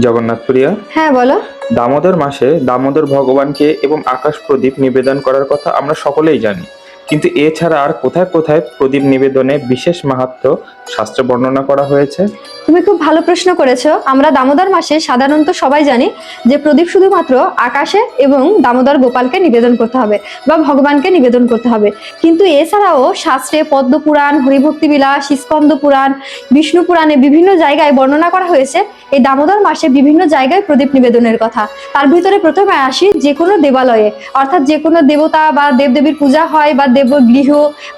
জগন্নাথ প্রিয়া হ্যাঁ বলো। দামোদর মাসে দামোদর ভগবানকে এবং আকাশ প্রদীপ নিবেদন করার কথা আমরা সকলেই জানি। কিন্তু এছাড়া আর কোথায় কোথায় প্রদীপ নিবেদনে বিশেষ মাহাত্ম্য শাস্ত্রে বর্ণনা করা হয়েছে? তুমি খুব ভালো প্রশ্ন করেছ। আমরা দামোদর মাসে সাধারণত সবাই জানি যে প্রদীপ শুধুমাত্র আকাশে এবং দামোদর গোপালকে নিবেদন করতে হবে বা ভগবানকে নিবেদন করতে হবে। কিন্তু এছাড়াও শাস্ত্রে পদ্ম পুরাণ হরিভক্তি বিলাস স্কন্দ পুরাণ, বিষ্ণু পুরাণে বিভিন্ন জায়গায় বর্ণনা করা হয়েছে। এই দামোদর মাসে বিভিন্ন জায়গায় প্রদীপ নিবেদনের কথা। তার ভিতরে প্রথমে আসি যে কোনো দেবালয়ে। অর্থাৎ যে কোনো দেবতা বা দেবদেবীর পূজা হয় বা দেবগৃহ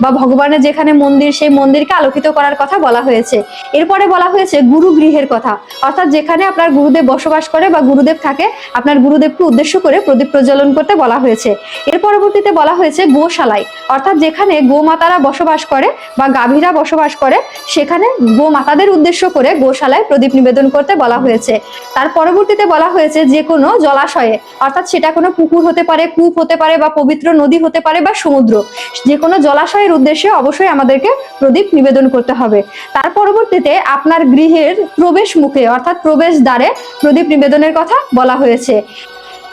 বা ভগবানের যেখানে মন্দির, সেই মন্দিরকে আলোকিত করার কথা বলা হয়েছে। এরপরে বলা হয়েছে গুরু গৃহের কথা। অর্থাৎ যেখানে আপনার গুরুদেব বসবাস করে বা গুরুদেব থাকে, আপনার গুরুদেবকে উদ্দেশ্য করে প্রদীপ প্রজ্বলন করতে বলা হয়েছে। এর পরবর্তীতে বলা হয়েছে গোশালায়। অর্থাৎ যেখানে গোমাতারা বসবাস করে বা গাভীরা বসবাস করে, সেখানে গোমাতাদের উদ্দেশ্য করে গোশালায় প্রদীপ নিবেদন করতে বলা হয়েছে। তার পরবর্তীতে বলা হয়েছে যে কোনো জলাশয়ে, অর্থাৎ সেটা কোনো পুকুর হতে পারে, কূপ হতে পারে বা পবিত্র নদী হতে পারে বা সমুদ্র। যে কোনো জলাশয়ের উদ্দেশ্যে অবশ্যই আমাদেরকে প্রদীপ নিবেদন করতে হবে। তার পরবর্তীতে আপনার গৃহের প্রবেশ মুখে, অর্থাৎ প্রবেশ দ্বারে প্রদীপ নিবেদনের কথা বলা হয়েছে।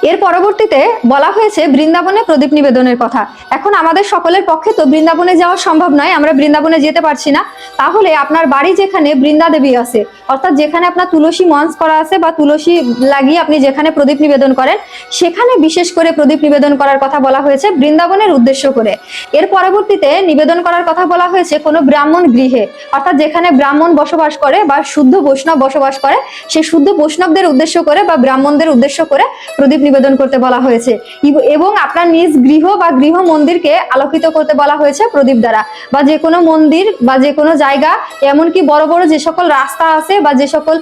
এর পরবর্তীতে বলা হয়েছে বৃন্দাবনে প্রদীপ নিবেদনের কথা। এখন আমাদের সকলের পক্ষে তো বৃন্দাবনে যাওয়া সম্ভব নয়, আমরা বৃন্দাবনে যেতে পারছি না। তাহলে আপনার বাড়ি যেখানে বৃন্দা দেবী আছে, অর্থাৎ যেখানে আপনার তুলসী মঞ্চ করা আছে বা তুলসী লাগিয়ে আপনি যেখানে প্রদীপ নিবেদন করেন, সেখানে বিশেষ করে প্রদীপ নিবেদন করার কথা বলা হয়েছে বৃন্দাবনের উদ্দেশ্য করে। এর পরবর্তীতে নিবেদন করার কথা বলা হয়েছে কোনো ব্রাহ্মণ গৃহে, অর্থাৎ যেখানে ব্রাহ্মণ বসবাস করে বা শুদ্ধ বৈষ্ণব বসবাস করে সেই শুদ্ধ বৈষ্ণবদের উদ্দেশ্য করে বা ব্রাহ্মণদের উদ্দেশ্য করে প্রদীপ নিবেদন করতে বলা হয়েছে। এবং আপনার নিজ গৃহ বা গৃহ মন্দিরকে আলোকিত করতে বলা হয়েছে প্রদীপ দ্বারা। বা যে কোনো মন্দির বা যে কোনো জায়গা, এমনকি বড় বড় যে সকল রাস্তা আছে বা যে সকল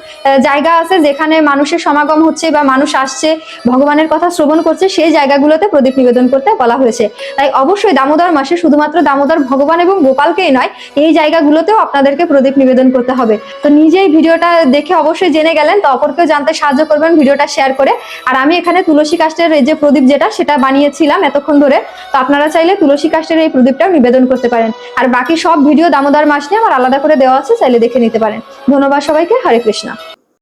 জায়গা আছে যেখানে মানুষের সমাগম হচ্ছে বা মানুষ আসছে, ভগবানের কথা শ্রবণ করছে, সেই জায়গাগুলোতে প্রদীপ নিবেদন করতে বলা হয়েছে। তাই অবশ্যই দামোদর মাসে শুধুমাত্র দামোদর ভগবান এবং গোপালকেই নয়, এই জায়গাগুলোতেও আপনাদেরকে প্রদীপ নিবেদন করতে হবে। তো নিজেই ভিডিওটা দেখে অবশ্যই জেনে গেলেন, তো অপরকেও জানতে সাহায্য করবেন ভিডিওটা শেয়ার করে। আর আমি এখানে তুলসী কাষ্টের এই যে প্রদীপ যেটা, সেটা বানিয়েছিলাম এতক্ষণ ধরে। তো আপনারা চাইলে তুলসী কাষ্টের এই প্রদীপটাও নিবেদন করতে পারেন। আর বাকি সব ভিডিও দামোদার মাস নিয়ে আমার আলাদা করে দেওয়া আছে, চাইলে দেখে নিতে পারেন। ধন্যবাদ সবাইকে। হরে কৃষ্ণা।